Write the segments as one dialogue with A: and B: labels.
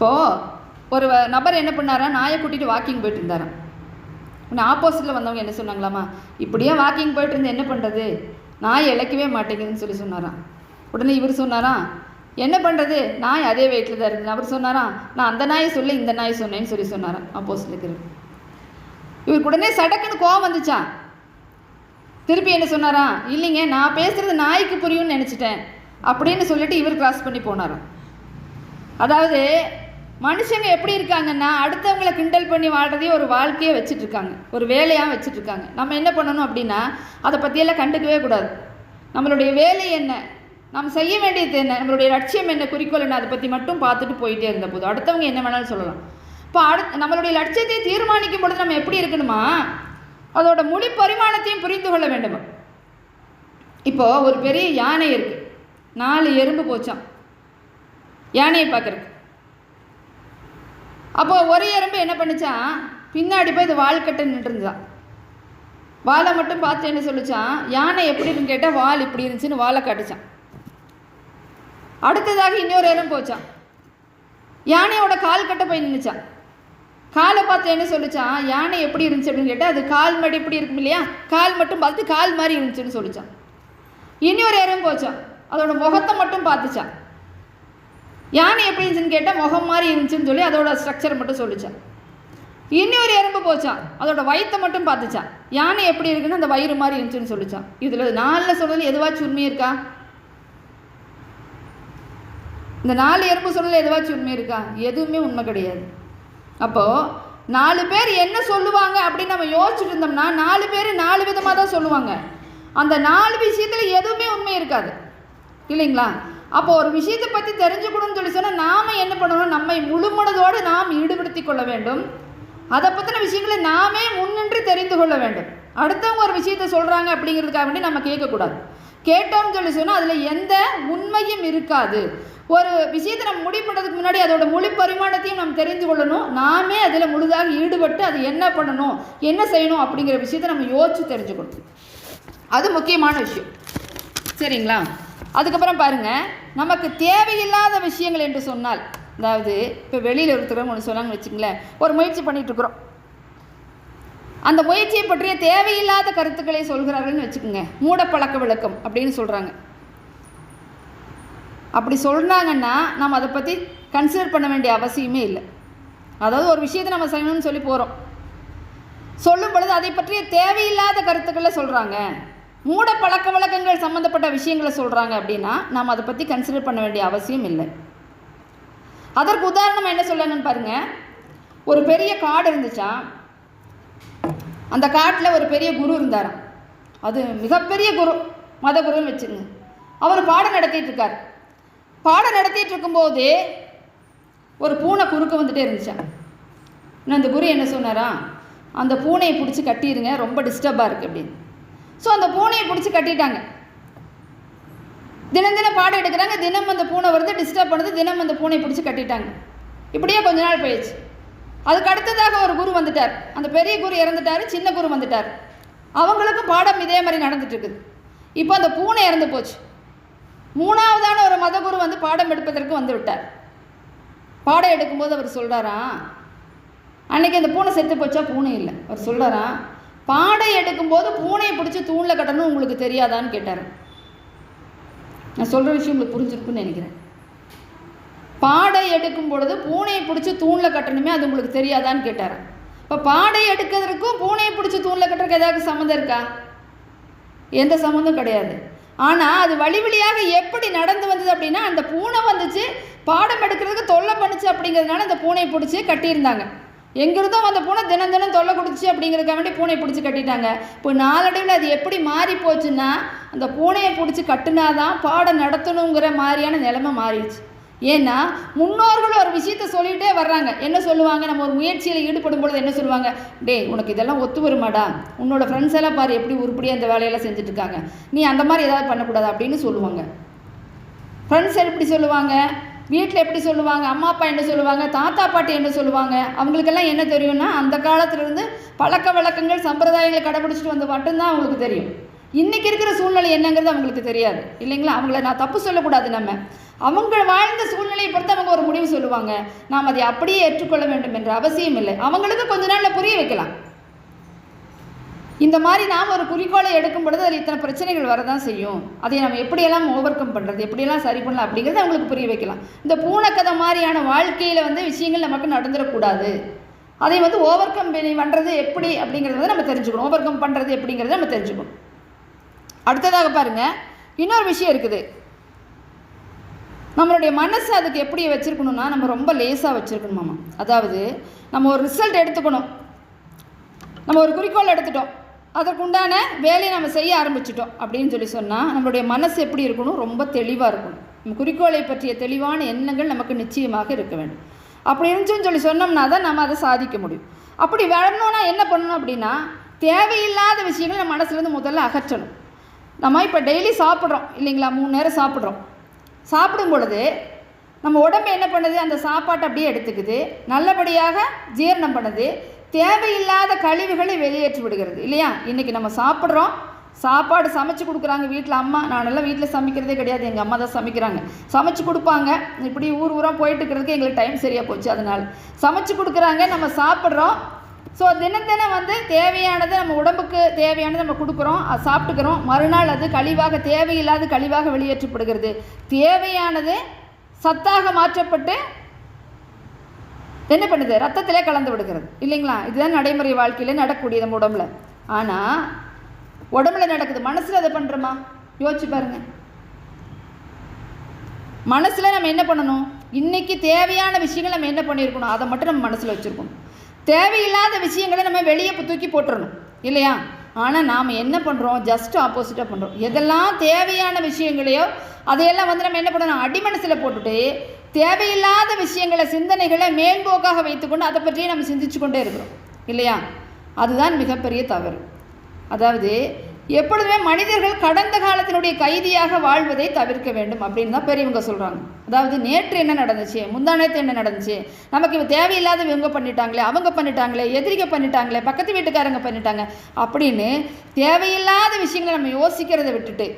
A: இப்போது ஒரு நபர் என்ன பண்ணாரா நாயை கூட்டிகிட்டு வாக்கிங் போயிட்டு இருந்தாராம் உன்னை ஆப்போசிட்டில் வந்தவங்க என்ன சொன்னாங்களாமா? இப்படியே வாக்கிங் போயிட்டு இருந்து என்ன பண்ணுறது நாய் இழைக்கவே மாட்டேங்குதுன்னு சொல்லி சொன்னாராம். உடனே இவர் சொன்னாராம் என்ன பண்ணுறது நாய் அதே வெயிட்டில் தான் இருந்தது அவர் சொன்னாராம் நான் அந்த நாயை சொல்லி இந்த நாயை சொன்னேன்னு சொல்லி சொன்னாராம் ஆப்போசிட்டில் இருக்கிறவர் இவருக்கு உடனே சடக்குன்னு கோவம் வந்துச்சான் திருப்பி என்ன சொன்னாராம் இல்லைங்க நான் பேசுகிறது நாய்க்கு புரியும்னு நினச்சிட்டேன். அப்படின்னு சொல்லிட்டு இவர் கிராஸ் பண்ணி போனாராம். அதாவது மனுஷங்க எப்படி இருக்காங்கன்னா அடுத்தவங்களை கிண்டல் பண்ணி வாழ்கிறதையும் ஒரு வாழ்க்கையை வச்சுட்டு இருக்காங்க ஒரு வேலையாக வச்சுட்ருக்காங்க. நம்ம என்ன பண்ணணும் அப்படின்னா அதை பற்றியெல்லாம் கண்டுக்கவே கூடாது. நம்மளுடைய வேலை என்ன? நம்ம செய்ய வேண்டியது என்ன? நம்மளுடைய லட்சியம் என்ன? குறிக்கோள் என்ன? அதை பற்றி மட்டும் பார்த்துட்டு போயிட்டே இருந்த போது அடுத்தவங்க என்ன வேணாலும் சொல்லலாம். இப்போ அடுத் நம்மளுடைய லட்சியத்தை தீர்மானிக்கும் பொழுது நம்ம எப்படி இருக்கணுமா? அதோட மொழி பரிமாணத்தையும் புரிந்து கொள்ள வேண்டும்? இப்போது ஒரு பெரிய யானை இருக்குது நாலு எறும்பு போச்சான் யானையை பார்க்குறதுக்கு. அப்போ ஒரு எறும்பு என்ன பண்ணிச்சான் பின்னாடி போய் இது வால் கட்ட நின்றுருந்தான் வாலை மட்டும் பார்த்து என்ன சொல்லிச்சான் யானை எப்படி இருக்குன்னு கேட்டால் வால் இப்படி இருந்துச்சுன்னு வாலை காட்டுச்சான் அடுத்ததாக இன்னொரு எறும்பு போச்சான் யானையோட கால் கட்ட போய் நின்றுச்சான் காலை பார்த்து என்ன சொல்லிச்சான் யானை எப்படி இருந்துச்சு அப்படின்னு கேட்டால் அது கால் மடி இப்படி இருக்கும் இல்லையா? கால் மட்டும் பார்த்து கால் மாதிரி இருந்துச்சுன்னு சொல்லிச்சான் இன்னொரு எறும்பு போச்சான் அதோட முகத்தை மட்டும் பார்த்துச்சான் யானை எப்படி இருந்துச்சுன்னு கேட்டால் முகம் மாதிரி இருந்துச்சுன்னு சொல்லி அதோட ஸ்ட்ரக்சர் மட்டும் சொல்லிச்சான் இன்னொரு எறும்பு போச்சான் அதோட வயிற்றை மட்டும் பார்த்துச்சான் யானை எப்படி இருக்குன்னு அந்த வயிறு மாதிரி இருந்துச்சுன்னு சொல்லிச்சான் இதில் நாலில் சொல்றதுல எதுவாச்சும் உண்மை இருக்கா? இந்த நாலு எறும்பு சொன்னதில் எதுவாச்சும் உண்மை இருக்கா? எதுவுமே உண்மை கிடையாது. அப்போது நாலு பேர் என்ன சொல்லுவாங்க அப்படின்னு நம்ம யோசிச்சுட்டு இருந்தோம்னா நாலு பேர் நாலு விதமாக தான் சொல்லுவாங்க. அந்த நாலு விஷயத்தில் எதுவுமே உண்மை இருக்காது. இல்லைங்களா? அப்போ ஒரு விஷயத்தை பற்றி தெரிஞ்சுக்கணும்னு சொல்லி சொன்னால் நாம் என்ன பண்ணணும்? நம்மை முழுமனதோடு நாம் ஈடுபடுத்தி கொள்ள வேண்டும். அதை பற்றின விஷயங்களை நாமே முன்னின்று தெரிந்து கொள்ள வேண்டும். அடுத்தவங்க ஒரு விஷயத்த சொல்கிறாங்க அப்படிங்கிறதுக்காக வேண்டி நம்ம கேட்கக்கூடாது. கேட்டோம்னு சொல்லி சொன்னால் அதில் எந்த உண்மையும் இருக்காது. ஒரு விஷயத்தை நம்ம முடிவு பண்ணுறதுக்கு முன்னாடி அதோட முழு பரிமாணத்தையும் நாம் தெரிந்து கொள்ளணும். நாமே அதில் முழுதாக ஈடுபட்டு அது என்ன பண்ணணும்? என்ன செய்யணும்? அப்படிங்கிற விஷயத்தை நம்ம யோசித்து தெரிஞ்சுக்கணும். அது முக்கியமான விஷயம். சரிங்களா? அதுக்கப்புறம் பாருங்க நமக்கு தேவையில்லாத விஷயங்கள் என்று சொன்னால் அதாவது இப்போ வெளியில் ஒருத்தர் ஒன்று சொன்னாங்கன்னு வச்சுங்களேன் ஒரு முயற்சி பண்ணிகிட்ருக்குறோம் அந்த முயற்சியை பற்றிய தேவையில்லாத கருத்துக்களை சொல்கிறார்கள்னு வச்சுக்கோங்க. மூட பழக்க விளக்கம் அப்படின்னு சொல்கிறாங்க அப்படி சொல்கிறாங்கன்னா நம்ம அதை பற்றி கன்சிடர் பண்ண வேண்டிய அவசியமே இல்லை. அதாவது ஒரு விஷயத்தை நம்ம செய்யணும்னு சொல்லி போகிறோம் சொல்லும் பொழுது அதை பற்றிய தேவையில்லாத கருத்துக்களை சொல்கிறாங்க மூட பழக்க வழக்கங்கள் சம்மந்தப்பட்ட விஷயங்களை சொல்கிறாங்க அப்படின்னா நாம் அதை பற்றி கன்சிடர் பண்ண வேண்டிய அவசியம் இல்லை. அதற்கு உதாரணம் என்ன சொல்லணும்னு பாருங்க. ஒரு பெரிய காடு இருந்துச்சா? அந்த காட்டில் ஒரு பெரிய குரு இருந்தாராம். அது மிகப்பெரிய குரு மத குருன்னு வச்சுங்க அவர் பாடம் நடத்திட்டு இருக்கார். பாடம் நடத்திட்டு இருக்கும்போது ஒரு பூனை குறுக்க வந்துட்டே இருந்துச்சான் இன்னும் அந்த குரு என்ன சொன்னாரா அந்த பூனையை பிடிச்சி கட்டிடுங்க ரொம்ப டிஸ்டர்பாக இருக்குது அப்படின்னு. ஸோ அந்த பூனையை பிடிச்சி கட்டிட்டாங்க. தினம் தினம் பாடம் எடுக்கிறாங்க தினம் அந்த பூனை வருது டிஸ்டர்ப் பண்ணுது தினம் அந்த பூனையை பிடிச்சி கட்டிட்டாங்க. இப்படியே கொஞ்ச நாள் போயிடுச்சு. அதுக்கு அடுத்ததாக ஒரு குரு வந்துட்டார். அந்த பெரிய குரு இறந்துட்டார் சின்ன குரு வந்துட்டார். அவங்களுக்கும் பாடம் இதே மாதிரி நடந்துட்டு இருக்குது. இப்போ அந்த பூனை இறந்து போச்சு. மூணாவதான ஒரு மதகுரு வந்து பாடம் எடுப்பதற்கு வந்து விட்டார். பாடம் எடுக்கும்போது அவர் சொல்கிறாராம் அன்னைக்கு அந்த பூனை செத்து போச்சா? பூனை இல்லை. அவர் சொல்கிறாராம் பாடை எடுக்கும்போது பூனையை பிடிச்சி தூணில் கட்டணும் உங்களுக்கு தெரியாதான்னு கேட்டார். நான் சொல்கிற விஷயம் உங்களுக்கு புரிஞ்சிருக்குன்னு நினைக்கிறேன். பாடை எடுக்கும் பொழுது பூனையை பிடிச்சி தூணில் கட்டணுமே அது உங்களுக்கு தெரியாதான்னு கேட்டார். இப்போ பாடை எடுக்கிறதுக்கும் பூனையை பிடிச்சி தூணில் கட்டுறதுக்கு ஏதாவது சம்மந்தம் இருக்கா? எந்த சம்மந்தம் கிடையாது. ஆனால் அது வழி வழியாக எப்படி நடந்து வந்தது அப்படின்னா அந்த பூனை வந்துச்சு பாடம் எடுக்கிறதுக்கு தொல்லை பண்ணுச்சு அப்படிங்கிறதுனால அந்த பூனையை பிடிச்சி கட்டியிருந்தாங்க. எங்கிருந்தோ அந்த பூனை தினம் தினம் தொல்லை கொடுத்துச்சு அப்படிங்கிறதுக்காக வேண்டி பூனையை பிடிச்சி கட்டிட்டாங்க. இப்போ நாளடைவில் அது எப்படி மாறி போச்சுன்னா அந்த பூனையை பிடிச்சி கட்டுனாதான் பாடம் நடத்தணுங்கிற மாதிரியான நிலைமை மாறிடுச்சு. ஏன்னா முன்னோர்கள் ஒரு விஷயத்த சொல்லிகிட்டே வர்றாங்க. என்ன சொல்லுவாங்க? நம்ம ஒரு முயற்சியில் ஈடுபடும் பொழுது என்ன சொல்லுவாங்க? டே உனக்கு இதெல்லாம் ஒத்து வருமாடா? உன்னோட ஃப்ரெண்ட்ஸ் எல்லாம் பாரு எப்படி உருப்படியாக இந்த வேலையெல்லாம் செஞ்சுட்டு இருக்காங்க நீ அந்த மாதிரி ஏதாவது பண்ணக்கூடாது? அப்படின்னு சொல்லுவாங்க. ஃப்ரெண்ட்ஸ் எப்படி சொல்லுவாங்க? வீட்டில் எப்படி சொல்லுவாங்க? அம்மா அப்பா என்ன சொல்லுவாங்க? தாத்தா பாட்டி என்ன சொல்லுவாங்க? அவங்களுக்கெல்லாம் என்ன தெரியும்னா அந்த காலத்திலிருந்து பழக்க வழக்கங்கள் சம்பிரதாயங்களை கடைபிடிச்சிட்டு வந்து மட்டும்தான் அவங்களுக்கு தெரியும். இன்றைக்கி இருக்கிற சூழ்நிலை என்னங்கிறது அவங்களுக்கு தெரியாது. இல்லைங்களா? அவங்கள நான் தப்பு சொல்லக்கூடாது நம்ம. அவங்க வாழ்ந்த சூழ்நிலையை பொறுத்து அவங்க ஒரு முடிவு சொல்லுவாங்க. நாம் அதை அப்படியே ஏற்றுக்கொள்ள வேண்டும் என்ற அவசியம் இல்லை. அவங்களுக்கு கொஞ்ச நாளில் புரிய வைக்கலாம். இந்த மாதிரி நாம் ஒரு குறிக்கோளை எடுக்கும் பொழுது அதில் இத்தனை பிரச்சனைகள் வரதான் செய்யும். அதை நம்ம எப்படியெல்லாம் ஓவர் கம் பண்ணுறது எப்படியெல்லாம் சரி பண்ணலாம் அப்படிங்கிறத அவங்களுக்கு புரிய வைக்கலாம். இந்த பூனைக்கதை மாதிரியான வாழ்க்கையில் வந்து விஷயங்கள் நமக்கு நடந்துடக்கூடாது. அதை வந்து ஓவர் கம் பண்ணுறது எப்படி அப்படிங்கிறத வந்து நம்ம தெரிஞ்சுக்கணும். ஓவர் கம் பண்ணுறது எப்படிங்கிறத நம்ம தெரிஞ்சுக்கணும். அடுத்ததாக பாருங்கள் இன்னொரு விஷயம் இருக்குது. நம்மளுடைய மனசு அதுக்கு எப்படி வச்சுருக்கணும்னா நம்ம ரொம்ப லேசாக வச்சுருக்கணுமாமா அதாவது நம்ம ஒரு ரிசல்ட் எடுத்துக்கணும். நம்ம ஒரு குறிக்கோள் எடுத்துட்டோம். அதற்குண்டான வேலையை நம்ம செய்ய ஆரம்பிச்சிட்டோம் அப்படின்னு சொல்லி சொன்னால் நம்மளுடைய மனசு எப்படி இருக்கணும்? ரொம்ப தெளிவாக இருக்கணும். நம்ம குறிக்கோளை பற்றிய தெளிவான எண்ணங்கள் நமக்கு நிச்சயமாக இருக்க வேண்டும். அப்படி இருந்துச்சுன்னு சொல்லி சொன்னோம்னா தான் நம்ம அதை சாதிக்க முடியும். அப்படி வரணும்னா என்ன பண்ணணும் அப்படின்னா தேவையில்லாத விஷயங்களை நம்ம மனசுலேருந்து முதல்ல அகற்றணும். நம்ம இப்போ டெய்லி சாப்பிட்றோம் இல்லைங்களா? மூணு நேரம் சாப்பிட்றோம். சாப்பிடும் பொழுது நம்ம உடம்பு என்ன பண்ணுது? அந்த சாப்பாட்டை அப்படியே எடுத்துக்குது. நல்லபடியாக ஜீரணம் பண்ணுது. தேவையில்லாத கழிவுகளை வெளியேற்றி விடுகிறது. இல்லையா? இன்றைக்கி நம்ம சாப்பிட்றோம். சாப்பாடு சமைச்சு கொடுக்குறாங்க வீட்டில் அம்மா. நானெல்லாம் வீட்டில் சமைக்கிறதே கிடையாது. எங்கள் அம்மா தான் சமைக்கிறாங்க. சமைச்சு கொடுப்பாங்க. இப்படி ஊர் ஊராக போயிட்டு இருக்கிறதுக்கு எங்களுக்கு டைம் சரியாக போச்சு. அதனால் சமைச்சு கொடுக்குறாங்க. நம்ம சாப்பிட்றோம். ஸோ தினம் தினம் வந்து தேவையானது நம்ம உடம்புக்கு தேவையானது நம்ம கொடுக்குறோம். அது சாப்பிட்டுக்கிறோம். மறுநாள் அது கழிவாக தேவையில்லாத கழிவாக வெளியேற்றப்படுகிறது. தேவையானது சத்தாக மாற்றப்பட்டு என்ன பண்ணுது? ரத்தத்திலே கலந்து விடுகிறது. இல்லைங்களா? இதுதான் நடைமுறை வாழ்க்கையில் நடக்கக்கூடியது நம்ம உடம்புல. ஆனால் உடம்புல நடக்குது. மனசில் அதை பண்ணுறோமா யோசிச்சு பாருங்க. மனசில் நம்ம என்ன பண்ணணும்? இன்னைக்கு தேவையான விஷயங்கள் நம்ம என்ன பண்ணியிருக்கணும்? அதை மட்டும் நம்ம மனசில் வச்சுருக்கணும். தேவையில்லாத விஷயங்களை நம்ம வெளியே தூக்கி போட்டுறணும். இல்லையா? ஆனால் நாம் என்ன பண்ணுறோம் ஜஸ்ட் ஆப்போசிட்டாக பண்ணுறோம் எதெல்லாம் தேவையான விஷயங்களையோ அதையெல்லாம் வந்து நம்ம என்ன பண்ணணும்? அடிமனசில் போட்டுட்டு தேவையில்லாத விஷயங்களை சிந்தனைகளை மேம்போக்காக வைத்துக்கொண்டு அதை பற்றியே நம்ம சிந்திச்சு கொண்டே இருக்கிறோம். இல்லையா? அதுதான் மிகப்பெரிய தவறு. அதாவது எப்பொழுதுமே மனிதர்கள் கடந்த காலத்தினுடைய கைதியாக வாழ்வதை தவிர்க்க வேண்டும் அப்படின்னு தான் பெரியவங்க சொல்கிறாங்க அதாவது நேற்று என்ன நடந்துச்சு? முந்தானத்து என்ன நடந்துச்சு? நமக்கு இவ தேவையில்லாத இவங்க பண்ணிட்டாங்களே அவங்க பண்ணிட்டாங்களே எதிரிக்க பண்ணிட்டாங்களே பக்கத்து வீட்டுக்காரங்க பண்ணிட்டாங்க அப்படின்னு தேவையில்லாத விஷயங்களை நம்ம யோசிக்கிறதை விட்டுட்டு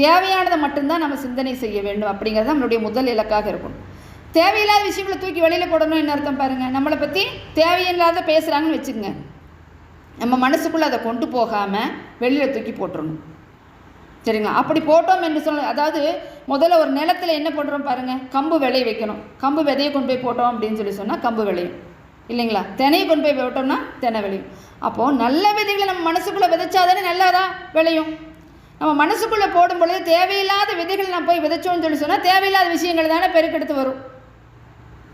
A: தேவையானதை மட்டும்தான் நம்ம சிந்தனை செய்ய வேண்டும் அப்படிங்கிறது நம்மளுடைய முதல் இலக்காக இருக்கணும் தேவையில்லாத விஷயங்களை தூக்கி வெளியில் போடணும் என்ன அர்த்தம் பாருங்கள் நம்மளை பற்றி தேவையில்லாத பேசுகிறாங்கன்னு வச்சுக்கோங்க. நம்ம மனசுக்குள்ளே அதை கொண்டு போகாமல் வெளியில் தூக்கி போட்டுறணும். சரிங்களா? அப்படி போட்டோம் என்று சொல்ல அதாவது முதல்ல ஒரு நிலத்தில் என்ன பண்ணுறோம் பாருங்கள் கம்பு விளைய வைக்கணும். கம்பு விதையை கொண்டு போய் போட்டோம் அப்படின்னு சொல்லி சொன்னால் கம்பு விளையும். இல்லைங்களா? தினையை கொண்டு போய் போட்டோம்னா தினை விளையும். அப்போது நல்ல விதைகளை நம்ம மனசுக்குள்ளே விதைச்சாதானே நல்லதாக விளையும். நம்ம மனசுக்குள்ளே போடும் பொழுது தேவையில்லாத விதைகள் நான் போய் விதைச்சோன்னு சொல்லி சொன்னால் தேவையில்லாத விஷயங்கள் தானே பெருக்கெடுத்து வரும்.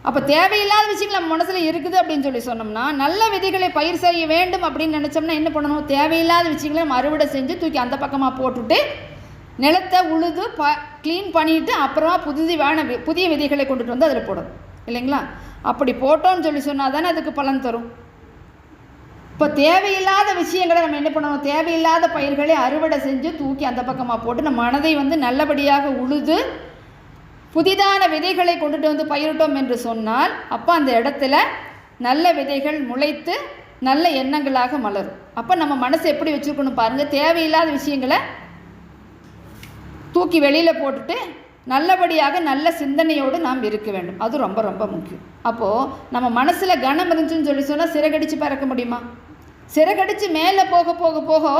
A: அப்போ தேவையில்லாத விஷயங்கள் நம்ம மனசில் இருக்குது அப்படின்னு சொல்லி சொன்னோம்னா நல்ல விதைகளை பயிர் செய்ய வேண்டும் அப்படின்னு நினச்சோம்னா என்ன பண்ணணும்? தேவையில்லாத விஷயங்களை நம்ம அறுவடை செஞ்சு தூக்கி அந்த பக்கமாக போட்டுட்டு நிலத்தை உழுது ப க்ளீன் பண்ணிவிட்டு அப்புறமா புதிதான வி- புதிய விதைகளை கொண்டுட்டு வந்து அதில் போடணும். இல்லைங்களா? அப்படி போட்டோம்னு சொல்லி சொன்னால் தானே அதுக்கு பலன் தரும். இப்போ தேவையில்லாத விஷயங்களை நம்ம என்ன பண்ணணும்? தேவையில்லாத பயிர்களை அறுவடை செஞ்சு தூக்கி அந்த பக்கமாக போட்டு நம்ம மனதை வந்து நல்லபடியாக உழுது புதிதான விதைகளை கொண்டுட்டு வந்து பயிரிட்டோம் என்று சொன்னால் அப்போ அந்த இடத்துல நல்ல விதைகள் முளைத்து நல்ல எண்ணங்களாக மலரும். அப்போ நம்ம மனசை எப்படி வச்சுருக்கணும் பாருங்கள் தேவையில்லாத விஷயங்களை தூக்கி வெளியில் போட்டுட்டு நல்லபடியாக நல்ல சிந்தனையோடு நாம் இருக்க வேண்டும். அது ரொம்ப ரொம்ப முக்கியம். அப்போது நம்ம மனசில் கனம் இருந்துச்சுன்னு சொல்லி சொன்னால் சிறகடிச்சு பறக்க முடியுமா? சிறகடிச்சு மேலே போக போக போக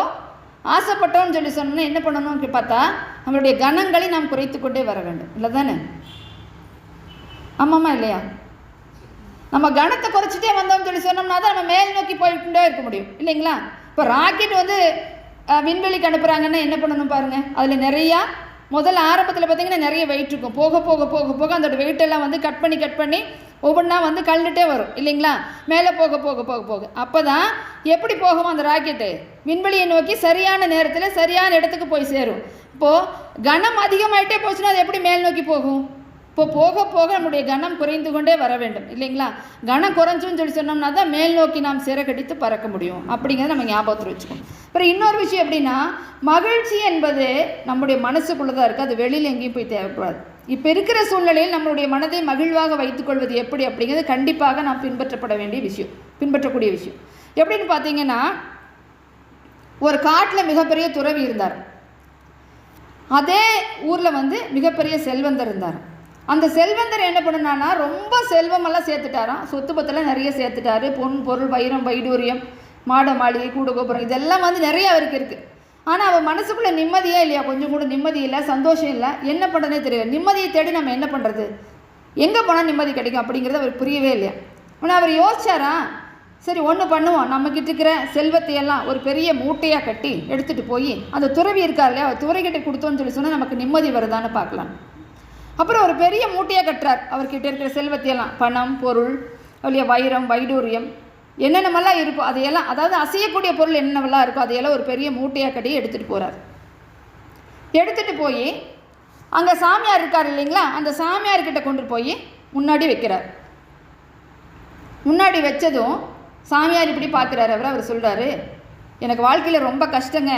A: ஆசைப்பட்டோம்னு சொல்லி சொன்னோம்னா என்ன பண்ணணும்னு பார்த்தா நம்மளுடைய கணங்களை நாம் குறைத்து கொண்டே வர வேண்டும். இல்லை தானே? ஆமாம்மா இல்லையா? நம்ம கணத்தை குறைச்சிட்டே வந்தோம்னு சொல்லி சொன்னோம்னா தான் நம்ம மேல் நோக்கி போய்கிட்டே இருக்க முடியும். இல்லைங்களா? இப்போ ராக்கெட் வந்து விண்வெளிக்கு அனுப்புகிறாங்கன்னா என்ன பண்ணணும் பாருங்கள் அதில் நிறையா முதல்ல ஆரம்பத்தில் பார்த்தீங்கன்னா நிறைய வெயிட் இருக்கும். போக போக போக போக அதோட வெயிட்டெல்லாம் வந்து கட் பண்ணி கட் பண்ணி ஒவ்வொன்றா வந்து கல்லுட்டே வரும். இல்லைங்களா? மேலே போக போக போக போக. அப்போ தான் எப்படி போகும் அந்த ராக்கெட்டு விண்வெளியை நோக்கி சரியான நேரத்தில் சரியான இடத்துக்கு போய் சேரும். இப்போது கனம் அதிகமாகிட்டே போச்சுன்னா அது எப்படி மேல் நோக்கி போகும்? இப்போ போக போக நம்முடைய கனம் குறைந்து கொண்டே வர வேண்டும் இல்லைங்களா? கனம் குறைஞ்சுன்னு சொல்லி சொன்னோம்னா தான் மேல் நோக்கி நாம் சிறகடித்து பறக்க முடியும் அப்படிங்கிறத நம்ம ஞாபகத்தில் வச்சுக்கோம் அப்புறம் இன்னொரு விஷயம் எப்படின்னா மகிழ்ச்சி என்பது நம்முடைய மனசுக்குள்ளே தான் இருக்குது அது வெளியில் எங்கேயும் போய் தேவைப்படாது. இப்போ இருக்கிற சூழ்நிலையில் நம்மளுடைய மனதை மகிழ்வாக வைத்துக்கொள்வது எப்படி அப்படிங்கிறது கண்டிப்பாக நாம் பின்பற்றப்பட வேண்டிய விஷயம் பின்பற்றக்கூடிய விஷயம். எப்படின்னு பார்த்தீங்கன்னா ஒரு காட்டில் மிகப்பெரிய துறவி இருந்தார். அதே ஊரில் வந்து மிகப்பெரிய செல்வந்தர் இருந்தார். அந்த செல்வந்தர் என்ன பண்ணுனான்னா ரொம்ப செல்வமெல்லாம் சேர்த்துட்டாராம். சொத்து பத்தெல்லாம் நிறைய சேர்த்துட்டாரு. பொன் பொருள் வைரம் வைடூரியம் மாட மாளிகை கூட கோபுரம் இதெல்லாம் வந்து நிறைய அவருக்கு இருக்குது ஆனால் அவன் மனசுக்குள்ளே நிம்மதியே இல்லையா? கொஞ்சம் கூட நிம்மதி இல்லை சந்தோஷம் இல்லை. என்ன பண்ணுறதே தெரியல நிம்மதியை தேடி நம்ம என்ன பண்ணுறது எங்கே போனால் நிம்மதி கிடைக்கும் அப்படிங்கிறது அவர் புரியவே இல்லையா? ஆனால் அவர் யோசிச்சாரா? சரி ஒன்று பண்ணுவோம். நம்மக்கிட்ட இருக்கிற செல்வத்தை எல்லாம் ஒரு பெரிய மூட்டையாக கட்டி எடுத்துகிட்டு போய் அந்த துறவி இருக்கார் இல்லையா? அவர் துறைகிட்ட கொடுத்தோன்னு சொல்லி சொன்னால் நமக்கு நிம்மதி வருதான்னு பார்க்கலாம். அப்புறம் ஒரு பெரிய மூட்டையாக கட்டுறார். அவர்கிட்ட இருக்கிற செல்வத்தையெல்லாம் பணம் பொருள் அவளுடைய வைரம் வைடூரியம் என்னென்னமெல்லாம் இருக்கோ அதையெல்லாம் அதாவது அசையக்கூடிய பொருள் என்னென்னலாம் இருக்கோ அதையெல்லாம் ஒரு பெரிய மூட்டையாக கட்டி எடுத்துகிட்டு போகிறார் எடுத்துகிட்டு போய் அங்கே சாமியார் இருக்கார் இல்லைங்களா? அந்த சாமியார்கிட்ட கொண்டு போய் முன்னாடி வைக்கிறார். முன்னாடி வச்சதும் சாமியார் இப்படி பார்க்குறாரு அவர் அவர் சொல்கிறாரு எனக்கு வாழ்க்கையில் ரொம்ப கஷ்டங்க.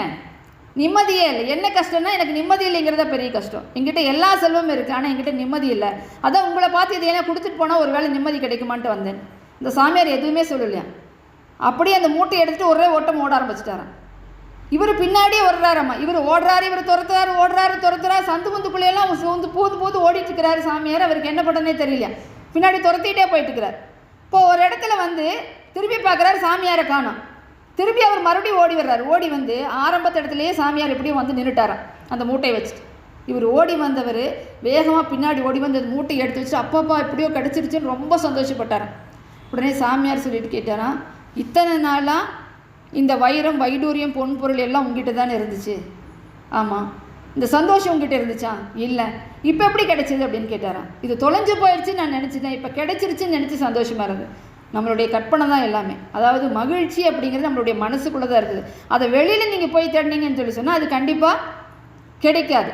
A: நிம்மதியே இல்லை. என்ன கஷ்டம்னா எனக்கு நிம்மதி இல்லைங்கிறத பெரிய கஷ்டம். என்கிட்ட எல்லா செல்வமும் இருக்குது ஆனால் என்கிட்ட நிம்மதி இல்லை. அதான் உங்களை பார்த்து இதை ஏன்னா கொடுத்துட்டு போனால் ஒரு வேளை நிம்மதி கிடைக்குமான்ட்டு வந்தேன். இந்த சாமியார் எதுவுமே சொல்லலையா? அப்படியே அந்த மூட்டை எடுத்துகிட்டு ஒரே ஓட்டம் ஓட ஆரம்பிச்சிட்டாராம். இவர் பின்னாடியே வர்றாரம்மா இவர் ஓடுறாரு இவர் துரத்துறாரு ஓடுறாரு துரத்துறாரு. சந்து குந்துக்குள்ளேயெல்லாம் வந்து பூந்து பூந்து ஓடிட்டு இருக்கிறாரு சாமியார். அவருக்கு என்ன பண்ணனே தெரியல பின்னாடி துரத்திட்டே போயிட்டு இருக்கிறார். இப்போ ஒரு இடத்துல வந்து திரும்பி பார்க்குறாரு சாமியாரை காணும். திரும்பி அவர் மறுபடியும் ஓடி வர்றார். ஓடி வந்து ஆரம்பத்த இடத்துலையே சாமியார் எப்படியும் வந்து நின்றுட்டாராம் அந்த மூட்டையை வச்சுட்டு. இவர் ஓடி வந்தவர் வேகமாக பின்னாடி ஓடி வந்து அந்த மூட்டையை எடுத்து வச்சு அப்பப்பா எப்படியோ கிடச்சிருச்சுன்னு ரொம்ப சந்தோஷப்பட்டாராம். உடனே சாமியார் சொல்லிட்டு கேட்டாராம் இத்தனை நாளாக இந்த வைரம் வைடூரியம் பொன் பொருள் எல்லாம் உங்ககிட்ட தானே இருந்துச்சு? ஆமாம் இந்த சந்தோஷம் உங்ககிட்ட இருந்துச்சா? இல்லை. இப்போ எப்படி கிடைச்சிது? அப்படின்னு கேட்டாராம். இது தொலைஞ்சு போயிடுச்சு நான் நினச்சிட்டேன். இப்போ கிடைச்சிருச்சுன்னு நினச்சி சந்தோஷமாக இருந்தது நம்மளுடைய கற்பனை தான் எல்லாமே. அதாவது மகிழ்ச்சி அப்படிங்கிறது நம்மளுடைய மனசுக்குள்ளே தான் இருக்குது. அதை வெளியில் நீங்கள் போய் தேடினீங்கன்னு சொல்லி சொன்னால் அது கண்டிப்பாக கிடைக்காது.